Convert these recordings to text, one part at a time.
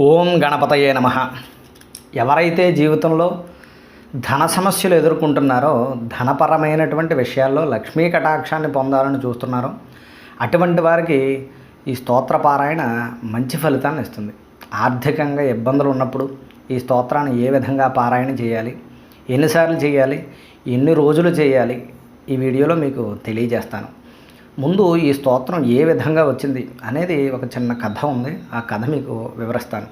ఓం గణపతయే నమ. ఎవరైతే జీవితంలో ధన సమస్యలు ఎదుర్కొంటున్నారో ధనపరమైనటువంటి విషయాల్లో లక్ష్మీ కటాక్షాన్ని పొందాలని చూస్తున్నారో అటువంటి వారికి ఈ స్తోత్ర పారాయణ మంచి ఫలితాన్ని ఇస్తుంది. ఆర్థికంగా ఇబ్బందులు ఉన్నప్పుడు ఈ స్తోత్రాన్ని ఏ విధంగా పారాయణ చేయాలి ఎన్నిసార్లు చేయాలి ఎన్ని రోజులు చేయాలి ఈ వీడియోలో మీకు తెలియజేస్తాను. ముందు ఈ స్తోత్రం ఏ విధంగా వచ్చింది అనేది ఒక చిన్న కథ ఉంది. ఆ కథ మీకు వివరిస్తాను.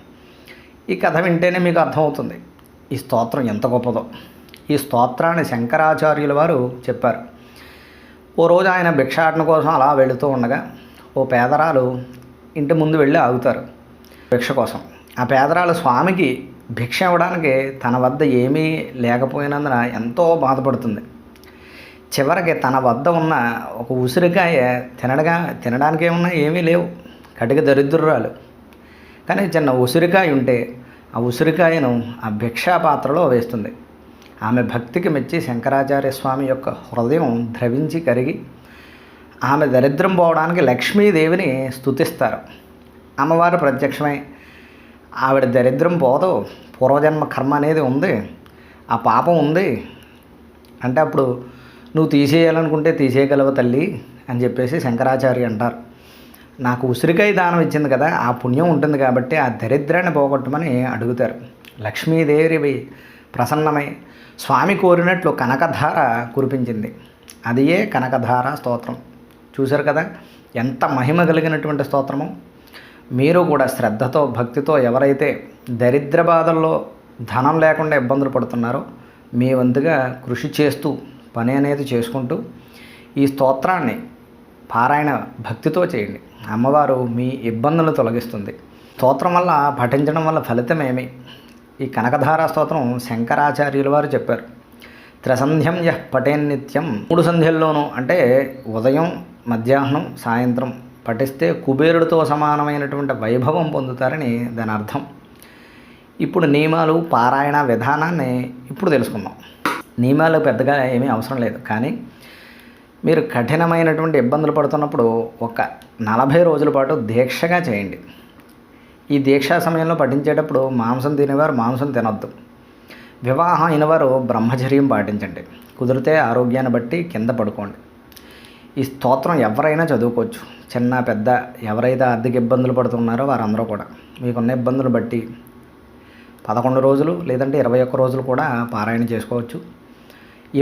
ఈ కథ వింటేనే మీకు అర్థమవుతుంది. ఈ స్తోత్రం ఎంత గొప్పదో. ఈ స్తోత్రాన్ని శంకరాచార్యుల వారు చెప్పారు. ఓ రోజు ఆయన భిక్షాటన కోసం అలా వెళుతూ ఉండగా ఓ పేదరాలు ఇంటి ముందు వెళ్ళి ఆగుతారు భిక్ష కోసం. ఆ పేదరాలు స్వామికి భిక్ష ఇవ్వడానికి తన వద్ద ఏమీ లేకపోయినందున ఎంతో బాధపడుతుంది. చివరికి తన వద్ద ఉన్న ఒక ఉసిరికాయ తినడగా తినడానికి ఏమున్నా ఏమీ లేవు. కటిక దరిద్రురాలు. కానీ చిన్న ఉసిరికాయ ఉంటే ఆ ఉసిరికాయను ఆ భిక్షా పాత్రలో వేస్తుంది. ఆమె భక్తికి మెచ్చి శంకరాచార్య స్వామి యొక్క హృదయం ద్రవించి కరిగి ఆమె దరిద్రం పోవడానికి లక్ష్మీదేవిని స్తుతిస్తారు. అమ్మవారు ప్రత్యక్షమై ఆవిడ దరిద్రం పోదు పూర్వజన్మ కర్మ అనేది ఉంది ఆ పాపం ఉంది. అంటే అప్పుడు నువ్వు తీసేయాలనుకుంటే తీసేయగలవు తల్లి అని చెప్పేసి శంకరాచార్య అంటారు. నాకు ఉసిరికాయ దానం ఇచ్చింది కదా ఆ పుణ్యం ఉంటుంది కాబట్టి ఆ దరిద్రాన్ని పోగొట్టమని అడుగుతారు. లక్ష్మీదేవి ప్రసన్నమై స్వామి కోరినట్లు కనకధార కురిపించింది. అదియే కనకధార స్తోత్రం. చూశారు కదా ఎంత మహిమ కలిగినటువంటి స్తోత్రము. మీరు కూడా శ్రద్ధతో భక్తితో ఎవరైతే దరిద్ర బాధల్లో ధనం లేకుండా ఇబ్బందులు పడుతున్నారో మీ వంతుగా కృషి చేస్తూ పని అనేది చేసుకుంటూ ఈ స్తోత్రాన్ని పారాయణ భక్తితో చేయండి. అమ్మవారు మీ ఇబ్బందులను తొలగిస్తుంది. స్తోత్రం వల్ల పఠించడం వల్ల ఫలితం ఏమి ఈ కనకధారా స్తోత్రం శంకరాచార్యుల వారు చెప్పారు. త్రిసంధ్యం యః పఠేన్ నిత్యం. మూడు సంధ్యల్లోనూ అంటే ఉదయం మధ్యాహ్నం సాయంత్రం పఠిస్తే కుబేరుడితో సమానమైనటువంటి వైభవం పొందుతారని దాని అర్థం. ఇప్పుడు నియమాలు పారాయణ విధానాన్ని ఇప్పుడు తెలుసుకుందాం. నియమాలు పెద్దగా ఏమీ అవసరం లేదు. కానీ మీరు కఠినమైనటువంటి ఇబ్బందులు పడుతున్నప్పుడు ఒక నలభై రోజుల పాటు దీక్షగా చేయండి. ఈ దీక్షా సమయంలో పఠించేటప్పుడు మాంసం తినేవారు మాంసం తినొద్దు. వివాహం అయినవారు బ్రహ్మచర్యం పాటించండి. కుదిరితే ఆరోగ్యాన్ని బట్టి కింద పడుకోండి. ఈ స్తోత్రం ఎవరైనా చదువుకోవచ్చు. చిన్న పెద్ద ఎవరైతే ఆర్థిక ఇబ్బందులు పడుతున్నారో వారందరూ కూడా. మీకున్న ఇబ్బందులు బట్టి పదకొండు రోజులు లేదంటే ఇరవై ఒక్క రోజులు కూడా పారాయణ చేసుకోవచ్చు.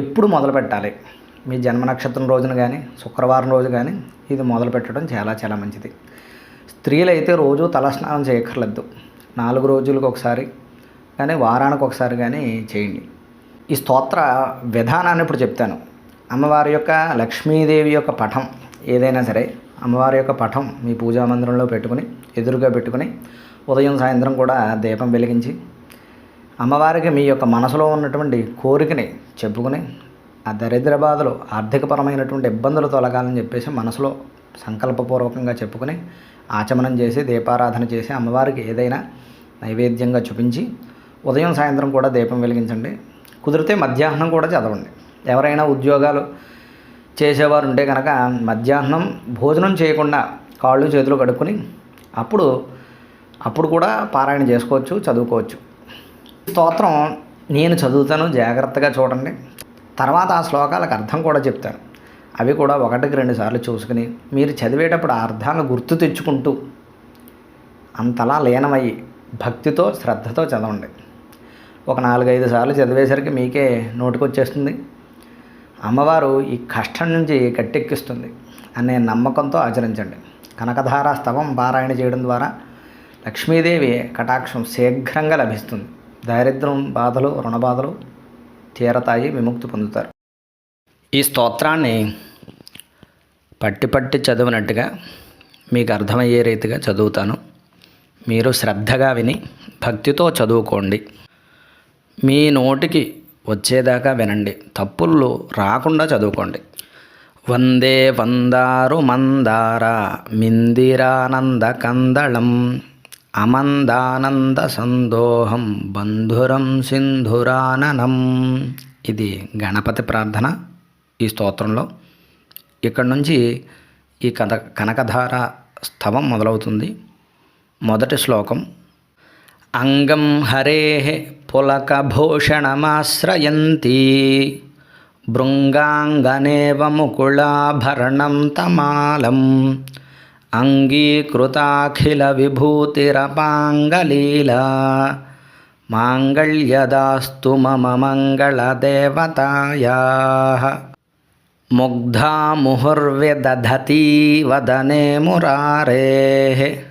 ఎప్పుడు మొదలు పెట్టాలి మీ జన్మ నక్షత్రం రోజున కానీ శుక్రవారం రోజు కానీ ఇది మొదలు పెట్టడం చాలా చాలా మంచిది. స్త్రీలు అయితే రోజు తలస్నానం చేయక్కర్లేదు. నాలుగు రోజులకు ఒకసారి కానీ వారానికి ఒకసారి కానీ చేయండి. ఈ స్తోత్ర విధానాన్ని ఇప్పుడు చెప్తాను. అమ్మవారి యొక్క లక్ష్మీదేవి యొక్క పటం ఏదైనా సరే అమ్మవారి యొక్క పటం మీ పూజా మందిరంలో పెట్టుకుని ఎదురుగా పెట్టుకుని ఉదయం సాయంత్రం కూడా దీపం వెలిగించి అమ్మవారికి మీ యొక్క మనసులో ఉన్నటువంటి కోరికని చెప్పుకుని ఆ దరిద్ర బాధలు ఆర్థికపరమైనటువంటి ఇబ్బందులు తొలగాలని చెప్పేసి మనసులో సంకల్పపూర్వకంగా చెప్పుకుని ఆచమనం చేసి దీపారాధన చేసి అమ్మవారికి ఏదైనా నైవేద్యంగా చూపించి ఉదయం సాయంత్రం కూడా దీపం వెలిగించండి. కుదిరితే మధ్యాహ్నం కూడా చదవండి. ఎవరైనా ఉద్యోగాలు చేసేవారు ఉంటే కనుక మధ్యాహ్నం భోజనం చేయకుండా కాళ్ళు చేతులు కడుక్కొని అప్పుడు అప్పుడు కూడా పారాయణ చేసుకోవచ్చు చదువుకోవచ్చు. స్తోత్రం నేను చదువుతాను జాగ్రత్తగా చూడండి. తర్వాత ఆ శ్లోకాలకు అర్థం కూడా చెప్తాను. అవి కూడా ఒకటికి రెండు సార్లు చూసుకుని మీరు చదివేటప్పుడు ఆ అర్థాన్ని గుర్తు తెచ్చుకుంటూ అంతలా లీనమయ్యి భక్తితో శ్రద్ధతో చదవండి. ఒక నాలుగైదు సార్లు చదివేసరికి మీకే నోటికొచ్చేస్తుంది. అమ్మవారు ఈ కష్టం నుంచి గట్టెక్కిస్తుంది అనే నమ్మకంతో ఆచరించండి. కనకధారా స్తవం పారాయణ చేయడం ద్వారా లక్ష్మీదేవి కటాక్షం శీఘ్రంగా లభిస్తుంది. దారిద్ర్యం బాధలు రుణబాధలు తీరతాయి విముక్తి పొందుతారు. ఈ స్తోత్రాన్ని పట్టి పట్టి చదివినట్టుగా మీకు అర్థమయ్యే రీతిగా చదువుతాను. మీరు శ్రద్ధగా విని భక్తితో చదువుకోండి. మీ నోటికి వచ్చేదాకా వినండి. తప్పులు రాకుండా చదువుకోండి. వందే వందారు మందార మిందిరానంద కందళం. అమందానంద సందోహం బంధురం సింధురాననం. ఇది గణపతి ప్రార్థన ఈ స్తోత్రంలో. ఇక్కడ నుంచి ఈ కథ కనకధార స్తవం మొదలవుతుంది. మొదటి శ్లోకం అంగం హరే పులకభూషణమాశ్రయంతి. భృంగాంగనేవ ముకుళాభరణం తమాలం. అంగీకృతాఖిల విభూతిరపాంగలీలా మాంగళ్యదాస్తు మమ మంగళదేవతాయా. ముగ్ధా ముహుర్విదధతి వదనే మురారేः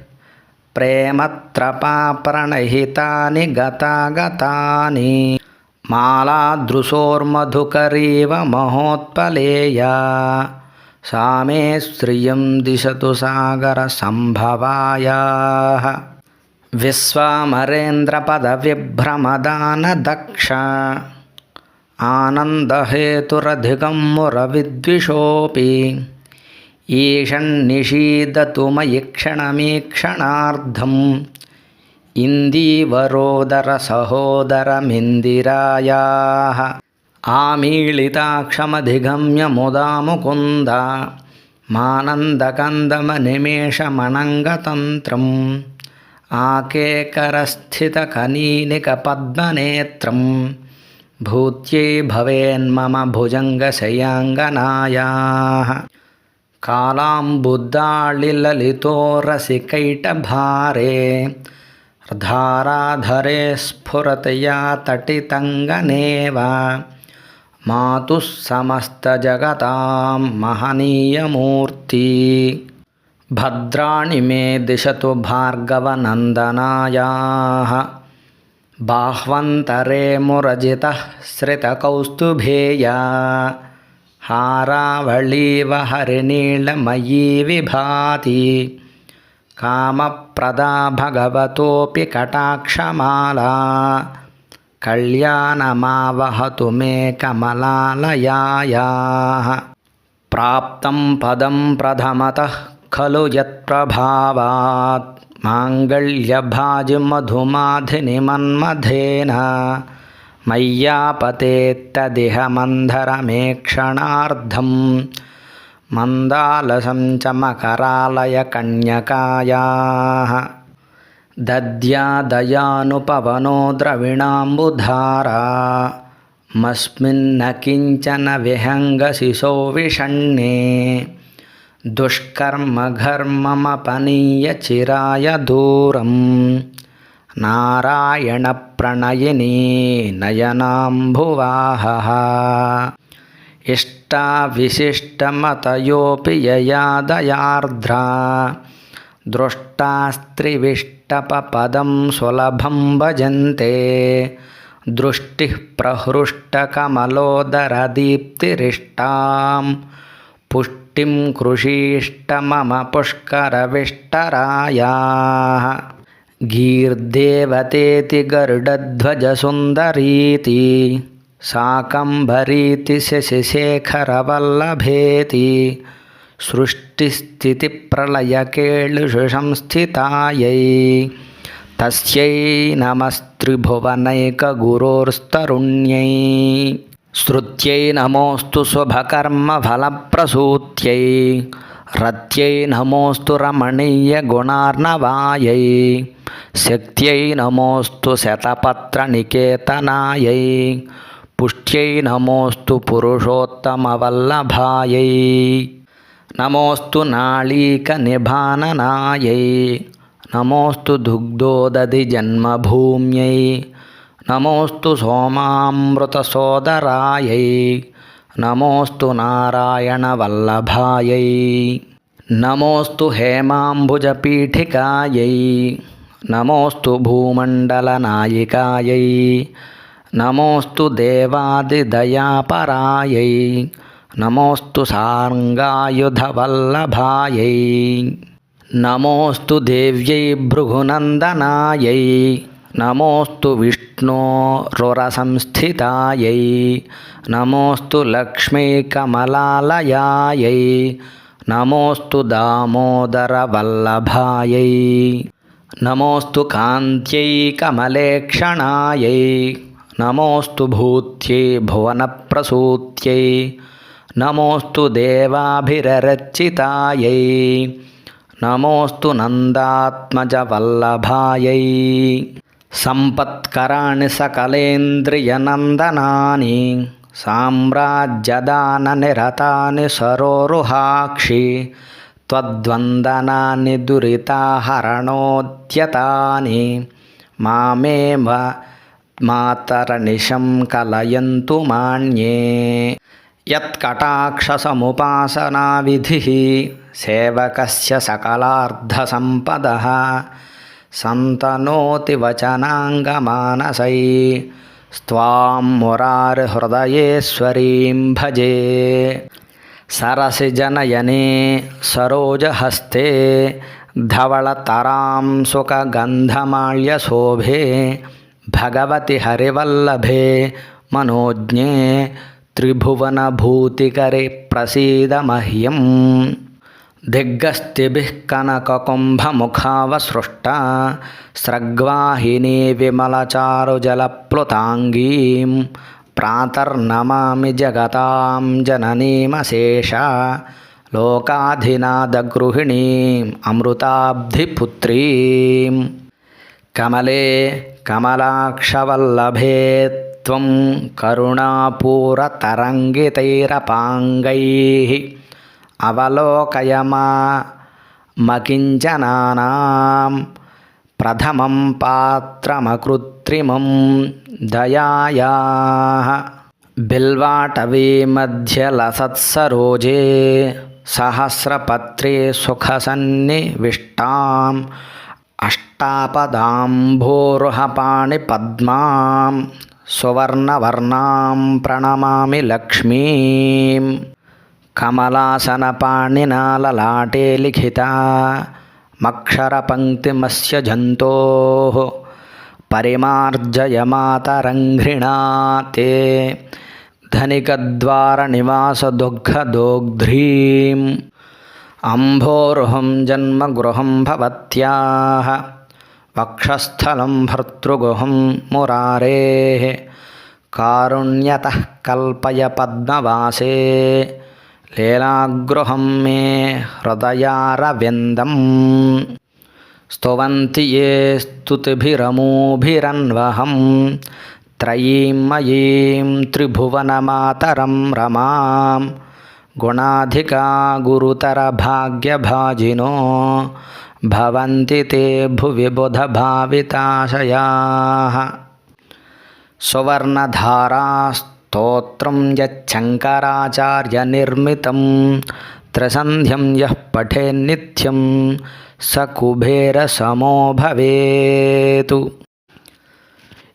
ప్రేమత్రపాప్రణహితాని గతాగతాని. మాలాదృశోర్మధుకరీవ మహోత్పలేయా. सा मे श्रियं दिशतु सागरसम्भवायाः। विश्वामरेन्द्रपदविभ्रमदानदक्ष। आनन्दहेतुरधिकं मुरविद्विषोऽपि। ईषन्निषीदतु मयि क्षणमीक्षणार्धम् इन्दीवरोदरसहोदरमिन्दिरायाः आमीलिताक्षमधिगम्य मुदा मुकुन्द मानन्दकन्दमनिमेषमणङ्गतन्त्रम् आकेकरस्थितकनीनिकपद्मनेत्रं भूत्यै भवेन्मम भुजङ्गशयाङ्गनायाः कालाम्बुद्दाळिललितो रसिकैटभारे धाराधरे स्फुरतया तटितङ्गनेव మాతు సమస్తజగతాం మహనీయమూర్తి. భద్రాణి మే దిశతు భార్గవనందనాయా. బాహ్వంతరే మురజిత శ్రితకౌస్తుభేయా. హారావళీవ హరినీళమయీ విభాతి. కామప్రదా భగవతోపి కటాక్షమాలా. कल्याणमावहतु मे कमलालयायाः। प्राप्तं पदं प्रथमतः खलु यत्प्रभावात्। माङ्गल्यभाजिमधुमाधिनिमन्मथेन मय्यापतेत्तदिह मन्धरमेक्षणार्धं मन्दालसं च मकरालयकन्यकायाः दद्यादयानुपवनो द्रविणाम्बुधारा। मस्मिन्न किञ्चन विहङ्गशिशो विषण्णे। दुष्कर्मघर्ममपनीय चिराय दूरं नारायणप्रणयिनी नयनाम्भुवाहः। इष्टाविशिष्टमतयोऽपि ययादयार्द्रा दृष्टास्त्रिविष्टपपदं దృష్టాస్త్రివిష్టపదం సులభం భజంతే దృష్టి ప్రహృష్టకమలోదరదీప్తిరిష్టాం పుష్టిం కృషీష్టమమ పుష్కరవిష్టరాయా గీర్దేవతేతి గరుడధ్వజసుందరీతి సాకంభరీతి శశిశేఖరవల్లభేతి सृष्टिस्थितिप्रलयकेळुषु संस्थितायै तस्यै नमस्त्रिभुवनैकगुरोर्स्तरुण्यै श्रुत्यै नमोऽस्तु शुभकर्मफलप्रसूत्यै रत्यै नमोऽस्तु रमणीयगुणार्णवायै शक्त्यै नमोऽस्तु शतपत्रनिकेतनायै पुष्ट्यै नमोऽस्तु पुरुषोत्तमवल्लभायै నమోస్తు నాళీక నిభాననాయై నమోస్తు దుగ్ధోదధి జన్మభూమ్యై నమోస్తు సోమామృతసోదరాయై నమోస్తు నారాయణవల్లభాయై నమోస్తు హేమాంబుజపీఠికాయై నమోస్తు భూమండలనాయికాయై నమోస్తు దేవాదిదయాపరాయై నమోస్తు సార్గాయుధవల్లభాయై నమోస్తు దేవ్యై భృగునందనాయై. నమోస్తు విష్ణోరురసంస్థితాయై. నమోస్తు లక్ష్మీకమలాలయాయై. నమోస్తు దామోదరవల్లభాయై. నమోస్తు కాంత్యై కమలేక్షణాయై నమోస్తు భూత్యై భువనప్రసూత్యై. నమోస్తు దేవాభిరరచితాయై నమోస్తు నందాత్మజవల్లభాయై. సంపత్కరాణి సకలేంద్రియనందనాని సామ్రాజ్యదాన నిరతాని సరోరుహాక్షి. త్వద్వందనాన్ని దురితాహరణోద్యతాని. మామేవ మాతరనిశం కలయంతు మాన్యే యత్కటాక్షసముపాసనా విధి సేవకస్య సకలార్ధసంపద సంతనోతి వచనాంగమానసై స్వాం మురారిహృదయేశ్వరీం భజే. సరసి జనయనే సరోజహస్తే ధవళతరాం సుఖగంధమాల్యశోభే భగవతి హరివల్లభే మనోజ్ఞే త్రిభువనభూతికరి ప్రసీద మహ్యం దిగ్గస్తిభిः కనకకుంభముఖావసృష్ట స్రగ్వాహినీ విమలచారుజలప్లుతాంగీం ప్రాతర్నమామి జగతాం జననీమశేష లోకాధినాదగృహిణీం అమృతాబ్ధిపుత్రీం కమలే కమలాక్షవల్లభే త్వం కరుణాపూరతరంగితైరపాంగైः అవలోకయమా మకించనానాం ప్రథమం పాత్రమకృత్రిమం దయాయా బిల్వాటవీ మధ్యలసత్సరోజే సహస్రపత్రే సుఖసన్నివిష్టాం అష్టాపదాంభోరుహపాణి పద్మాం సువర్ణవర్ణాం ప్రణమామి లక్ష్మీం. కమలాసనపాణినాలలాటే లిఖితా. మక్షరపంక్తిమస్య జంతో. పరిమార్జయ పరిమార్జయమాతరంఘ్రిణా తే. ధనికద్వారనివాసదుగ్ధదోగ్ధ్రీం అంభోరుహం జన్మగృహం భవత్యాः. वक्षस्थलं भर्तृगुहं मुरारेः। कारुण्यतः कल्पय पद्मवासे लीलागृहं मे हृदयारविन्दम्। स्तुवन्ति ये स्तुतिभिरमूभिरन्वहं। त्रयीं मयीं त्रिभुवनमातरं रमां गुणाधिका गुरुतरभाग्यभाजिनो। భవంతి తే భువి బుధభావితాశయాः సువర్ణధారాస్తోత్రం యచ్చంకరాచార్యనిర్మితం త్రిసంధ్యం యః పఠేన్నిత్యం స కుబేరసమో భవేతు.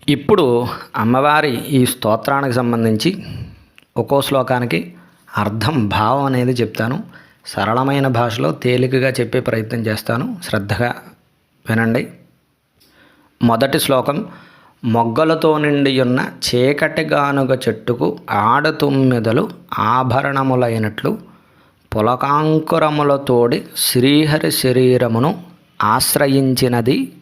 ఇప్పుడు అమ్మవారి ఈ స్తోత్రానికి సంబంధించి ఒక్కో శ్లోకానికి అర్థం భావం అనేది చెప్తాను. సరళమైన భాషలో తేలికగా చెప్పే ప్రయత్నం చేస్తాను. శ్రద్ధగా వినండి. మొదటి శ్లోకం మొగ్గలతో నిండియున్న చీకటి గానుగ చెట్టుకు ఆడతుమ్మెదలు ఆభరణములైనట్లు పులకాంకురములతోడి శ్రీహరి శరీరమును ఆశ్రయించినది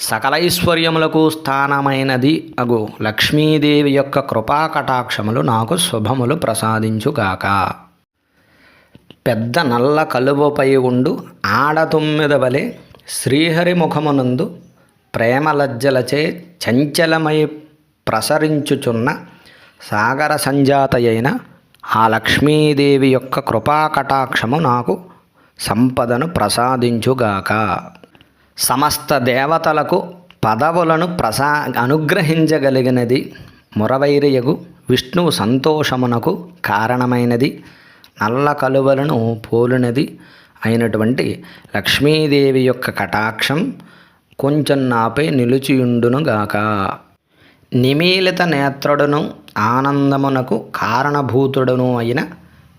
సకలైశ్వర్యములకు స్థానమైనది అగు లక్ష్మీదేవి యొక్క కృపాకటాక్షములు నాకు శుభములు ప్రసాదించుగాక. పెద్ద నల్ల కలువపై ఉండు ఆడతుమ్మిద వలె శ్రీహరి ముఖమునందు ప్రేమలజ్జలచే చంచలమై ప్రసరించుచున్న సాగర సంజాతయైన ఆ లక్ష్మీదేవి యొక్క కృపాకటాక్షము నాకు సంపదను ప్రసాదించుగాక. సమస్త దేవతలకు పదవులను ప్రసా అనుగ్రహించగలిగినది మురవైరియగు విష్ణువు సంతోషమునకు కారణమైనది నల్ల కలువలను పోలినది అయినటువంటి లక్ష్మీదేవి యొక్క కటాక్షం కొంచెం నాపై నిలిచియుండునుగాక. నిమీలిత నేత్రుడును ఆనందమునకు కారణభూతుడును అయిన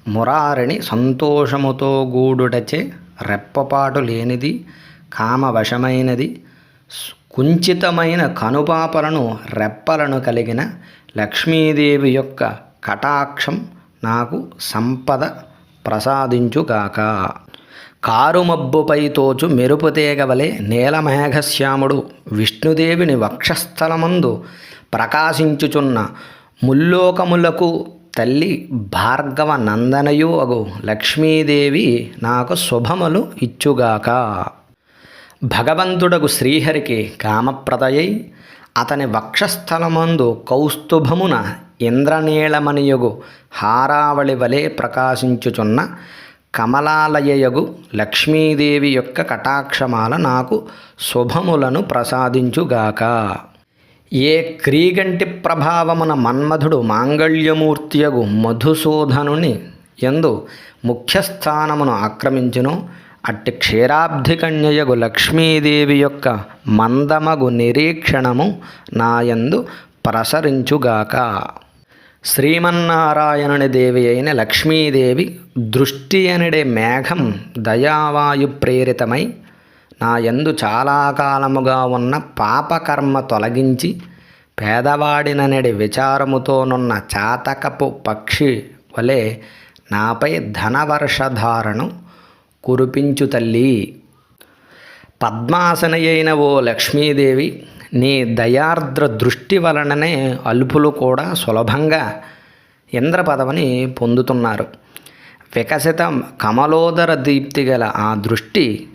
మురారిని సంతోషముతో గూడుటచే రెప్పపాటు లేనిది కామవశమైనది కుంచితమైన కనుపాపలను రెప్పలను కలిగిన లక్ష్మీదేవి యొక్క కటాక్షం నాకు సంపద ప్రసాదించుగాక. కారుమబ్బుపై తోచు మెరుపుతేగవలే నీలమేఘశ్యాముడు విష్ణుదేవిని వక్షస్థలమందు ప్రకాశించుచున్న ముల్లోకములకు తల్లి భార్గవ నందనయు అగు లక్ష్మీదేవి నాకు శుభములు ఇచ్చుగాక. భగవంతుడకు శ్రీహరికి కామప్రదయై అతని వక్షస్థలమందు కౌస్తుభమున ఇంద్రనీళమణియగు హారావళి వలె ప్రకాశించుచున్న కమలాలయయగు లక్ష్మీదేవి యొక్క కటాక్షమాల నాకు శుభములను ప్రసాదించుగాక. ఏ క్రీగంటి ప్రభావమున మన్మధుడు మాంగళ్యమూర్తియగు మధుసూధనుని ఎందు ముఖ్యస్థానమును ఆక్రమించును అట్టి క్షీరాబ్ధికన్యయగు లక్ష్మీదేవి యొక్క మందమగు నిరీక్షణము నాయందు ప్రసరించుగాక. శ్రీమన్నారాయణుని దేవి అయిన లక్ష్మీదేవి దృష్టి అనడే మేఘం దయావాయు ప్రేరితమై నా యందు చాలా కాలముగా ఉన్న పాపకర్మ తొలగించి పేదవాడిననడి విచారముతోనున్న చాతకపు పక్షి వలె నాపై ధనవర్షధారను కురిపించు తల్లి. పద్మాసనయైన ఓ లక్ష్మీదేవి నీ దయార్ద్ర దృష్టి వలననే అల్పులు కూడా సులభంగా ఇంద్ర పదవిని పొందుతున్నారు. వికసిత కమలోదర దీప్తి గల ఆ దృష్టి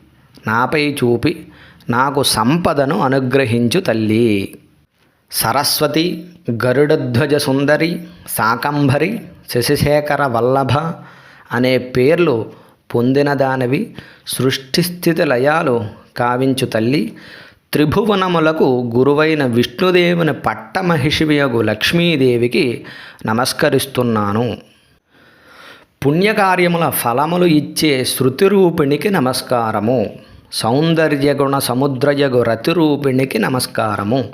నాపై చూపి నాకు సంపదను అనుగ్రహించు తల్లి. సరస్వతి గరుడధ్వజ సుందరి శాకంభరి శశిశేఖర వల్లభ అనే పేర్లు పొందిన దానివి సృష్టిస్థితి లయాలు కావించు తల్లి. త్రిభువనములకు గురువైన విష్ణుదేవుని పట్టమహిషివియగు లక్ష్మీదేవికి నమస్కరిస్తున్నాను. పుణ్యకార్యముల ఫలములు ఇచ్చే శృతిరూపిణికి నమస్కారము. సౌందర్యగుణ సముద్రయగు రతిరూపిణికి నమస్కారము.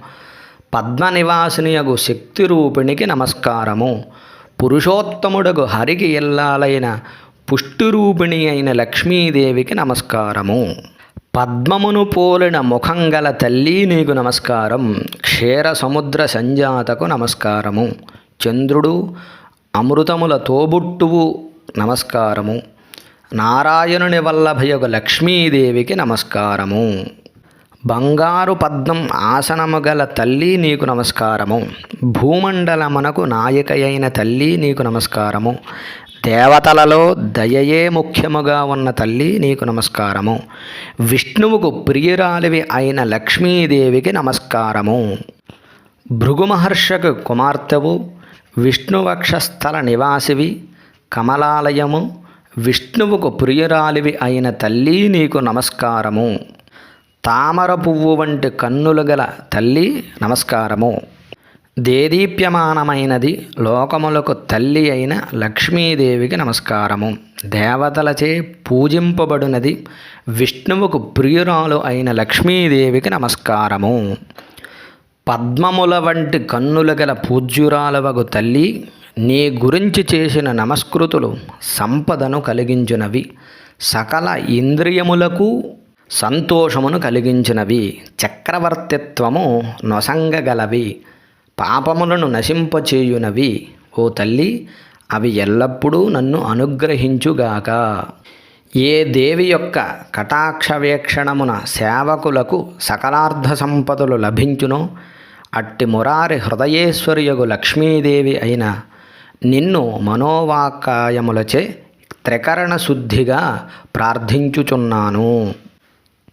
పద్మనివాసినియగు శక్తి రూపిణికి నమస్కారము. పురుషోత్తముడగు హరికి ఎల్లాలైన పుష్టిరూపిణి అయిన లక్ష్మీదేవికి నమస్కారము. పద్మమును పోలిన ముఖం గల తల్లి నీకు నమస్కారం. క్షీర సముద్ర సంజాతకు నమస్కారము. చంద్రుడు అమృతముల తోబుట్టువు నమస్కారము. నారాయణుని వల్లభయగు లక్ష్మీదేవికి నమస్కారము. బంగారు పద్మం ఆసనము గల తల్లి నీకు నమస్కారము. భూమండలమునకు నాయకయైన తల్లి నీకు నమస్కారము. దేవతలలో దయయే ముఖ్యముగా ఉన్న తల్లి నీకు నమస్కారము. విష్ణువుకు ప్రియురాలివి అయిన లక్ష్మీదేవికి నమస్కారము. భృగు మహర్షకు కుమార్తెవు విష్ణువక్షస్థల నివాసివి కమలాలయము విష్ణువుకు ప్రియురాలివి అయిన తల్లి నీకు నమస్కారము. తామర పువ్వు వంటి కన్నులు గల తల్లి నమస్కారము. దేదీప్యమానమైనది లోకములకు తల్లి అయిన లక్ష్మీదేవికి నమస్కారము. దేవతలచే పూజింపబడినది విష్ణువుకు ప్రియురాలు అయిన లక్ష్మీదేవికి నమస్కారము. పద్మముల వంటి కన్నుల గల పూజ్యురాలవగు తల్లి నీ గురించి చేసిన నమస్కృతులు సంపదను కలిగించినవి సకల ఇంద్రియములకు సంతోషమును కలిగించినవి చక్రవర్తిత్వము నొసంగగలవి. పాపములను నశింపచేయునవి. ఓ తల్లి అవి ఎల్లప్పుడూ నన్ను అనుగ్రహించుగాక. ఏ దేవి యొక్క కటాక్ష వీక్షణమున సేవకులకు సకలార్థ సంపదలు లభించునో అట్టి మురారి హృదయేశ్వర్యగు లక్ష్మీదేవి అయిన నిన్ను మనోవాకాయములచే త్రికరణ శుద్ధిగా ప్రార్థించుచున్నాను.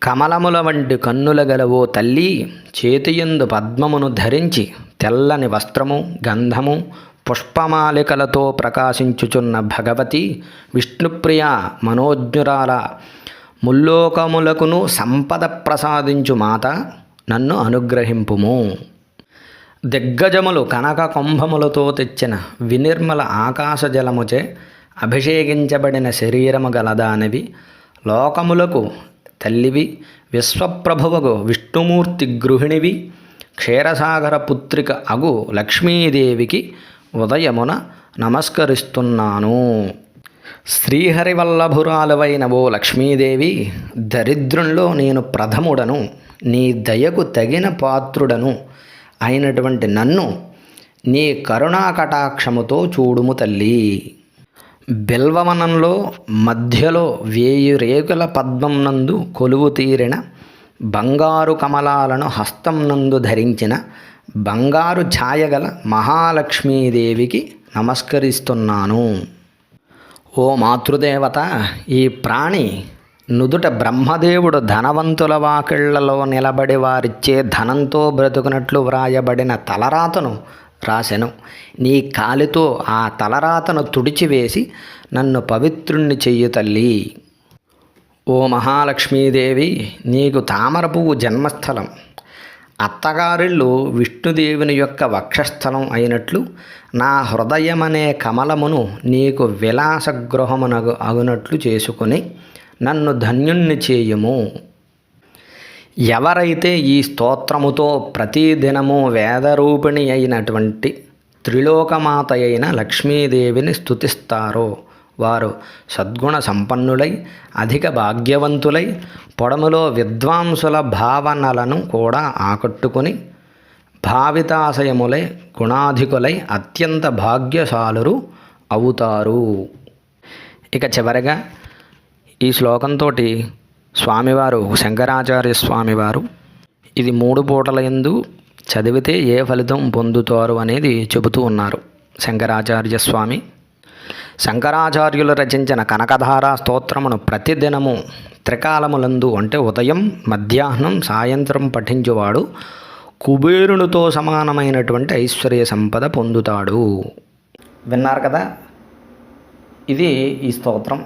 కమలముల వంటి కన్నుల గలవో తల్లి చేతియందు పద్మమును ధరించి తెల్లని వస్త్రము గంధము పుష్పమాలికలతో ప్రకాశించుచున్న భగవతి విష్ణుప్రియ మనోజ్ఞురాల ముల్లోకములకును సంపద ప్రసాదించు మాత నన్ను అనుగ్రహింపుము. దిగ్గజములు కనక కుంభములతో తెచ్చిన వినిర్మల ఆకాశజలముచే అభిషేకించబడిన శరీరము గలదానివి. లోకములకు తల్లివి విశ్వప్రభువగు విష్ణుమూర్తి గృహిణివి క్షీరసాగర పుత్రిక అగు లక్ష్మీదేవికి ఉదయమున నమస్కరిస్తున్నాను. శ్రీహరివల్లభురాలువైన ఓ లక్ష్మీదేవి దరిద్రంలో నేను ప్రథముడను నీ దయకు తగిన పాత్రుడను అయినటువంటి నన్ను నీ కరుణా కటాక్షముతో చూడుము తల్లి. బిల్వవనంలో మధ్యలో వేయి రేకుల పద్మం నందు కొలువు తీరిన బంగారు కమలాలను హస్తం నందు ధరించిన బంగారు ఛాయగల మహాలక్ష్మీదేవికి నమస్కరిస్తున్నాను. ఓ మాతృదేవత ఈ ప్రాణి నుదుట బ్రహ్మదేవుడు ధనవంతుల వాకిళ్ళలో నిలబడి వారిచ్చే ధనంతో బ్రతుకునట్లు వ్రాయబడిన తలరాతను రాశను నీ కాలితో ఆ తలరాతను తుడిచివేసి నన్ను పవిత్రుణ్ణి చెయ్యు తల్లి. ఓ మహాలక్ష్మీదేవి నీకు తామర పువ్వు జన్మస్థలం. అత్తగారిళ్ళు విష్ణుదేవుని యొక్క వక్షస్థలం అయినట్లు నా హృదయమనే కమలమును నీకు విలాసగృహమునగు అగునట్లు చేసుకుని నన్ను ధన్యుణ్ణి చేయుము. ఎవరైతే ఈ స్తోత్రముతో ప్రతిదినము వేదరూపిణి అయినటువంటి త్రిలోకమాత అయిన లక్ష్మీదేవిని స్థుతిస్తారో వారు సద్గుణ సంపన్నులై అధిక భాగ్యవంతులై పొడములో విద్వాంసుల భావనలను కూడా ఆకట్టుకుని భావితాశయములై గుణాధికులై అత్యంత భాగ్యశాలురు అవుతారు. ఇక చివరగా ఈ శ్లోకంతో స్వామివారు శంకరాచార్య స్వామివారు ఇది మూడు పూటల ఎందు చదివితే ఏ ఫలితం పొందుతారు అనేది చెబుతూ ఉన్నారు శంకరాచార్య స్వామి. శంకరాచార్యులు రచించిన కనకధార స్తోత్రమును ప్రతిదినము త్రికాలములందు అంటే ఉదయం మధ్యాహ్నం సాయంత్రం పఠించువాడు కుబేరునితో సమానమైనటువంటి ఐశ్వర్య సంపద పొందుతాడు. విన్నారు కదా? ఇది ఈ స్తోత్రం.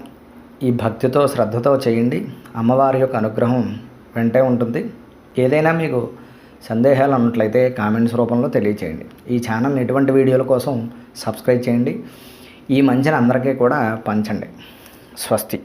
ఈ భక్తితో శ్రద్ధతో చేయండి. అమ్మవారి యొక్క అనుగ్రహం వెంటే ఉంటుంది. ఏదైనా మీకు సందేహాలు ఉన్నట్లయితే కామెంట్స్ రూపంలో తెలియచేయండి. ఈ ఛానల్ ఎటువంటి వీడియోల కోసం సబ్స్క్రైబ్ చేయండి. ఈ మంచిని అందరికీ కూడా పంచండి. స్వస్తి.